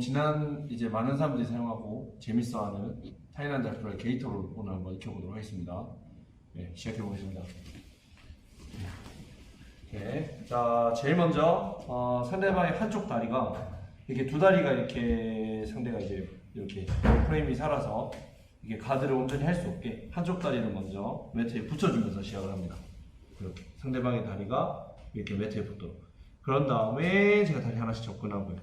지난 이제 많은 사람들이 사용하고 재밌어하는 타이란드 알프라의 게이터를 오늘 한번 익혀보도록 하겠습니다. 네, 시작해 보겠습니다. 네, 자 제일 먼저 어, 상대방의 한쪽 다리가 이렇게 두 다리가 이렇게 상대가 이제 이렇게 프레임이 살아서 이게 가드를 온전히 할 수 없게 한쪽 다리를 먼저 매트에 붙여주면서 시작을 합니다. 이렇게 상대방의 다리가 이렇게 매트에 붙도록. 그런 다음에 제가 다리 하나씩 접근하고요.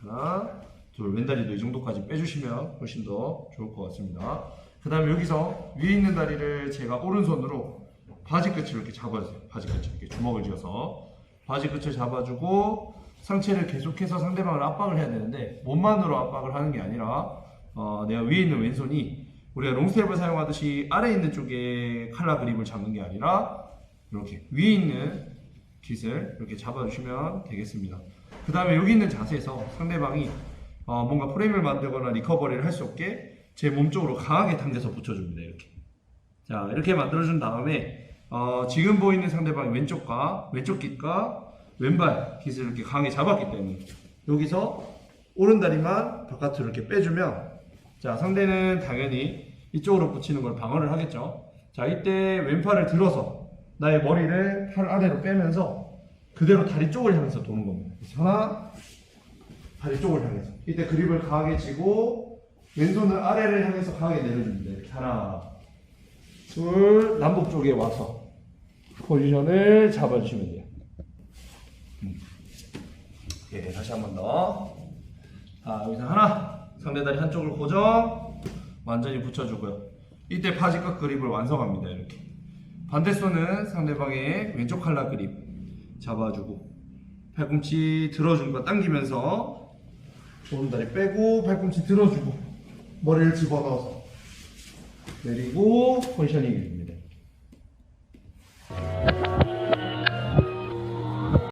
하나, 둘, 왼다리도 이 정도까지 빼주시면 훨씬 더 좋을 것 같습니다. 그 다음에 여기서 위에 있는 다리를 제가 오른손으로 바지 끝을 이렇게 잡아주세요. 바지 끝을 이렇게 주먹을 쥐어서 바지 끝을 잡아주고 상체를 계속해서 상대방을 압박을 해야 되는데 몸만으로 압박을 하는 게 아니라 어, 내가 위에 있는 왼손이 우리가 롱스텝을 사용하듯이 아래 있는 쪽에 칼라 그립을 잡는 게 아니라 이렇게 위에 있는 깃을 이렇게 잡아주시면 되겠습니다. 그 다음에 여기 있는 자세에서 상대방이 어, 뭔가 프레임을 만들거나 리커버리를 할 수 없게 제 몸 쪽으로 강하게 당겨서 붙여줍니다. 이렇게. 자, 이렇게 만들어준 다음에 어, 지금 보이는 상대방의 왼쪽과 왼쪽 깃과 왼발 깃을 이렇게 강하게 잡았기 때문에 여기서 오른다리만 바깥으로 이렇게 빼주면 자, 상대는 당연히 이쪽으로 붙이는 걸 방어를 하겠죠. 자, 이때 왼팔을 들어서 나의 머리를 팔 아래로 빼면서 그대로 다리 쪽을 향해서 도는 겁니다. 하나, 다리 쪽을 향해서. 이때 그립을 강하게 쥐고 왼손을 아래를 향해서 강하게 내려줍니다. 이렇게 하나, 둘, 남북 쪽에 와서 포지션을 잡아주시면 돼요. 음. 예, 다시 한 번 더. 자, 여기서 하나, 상대 다리 한쪽을 고정, 완전히 붙여주고요. 이때 바지각 그립을 완성합니다. 이렇게. 반대 손은 상대방의 왼쪽 칼라 그립 잡아주고, 팔꿈치 들어준 거 당기면서 오른다리 빼고, 팔꿈치 들어주고, 머리를 집어넣어서 내리고 포지셔닝입니다.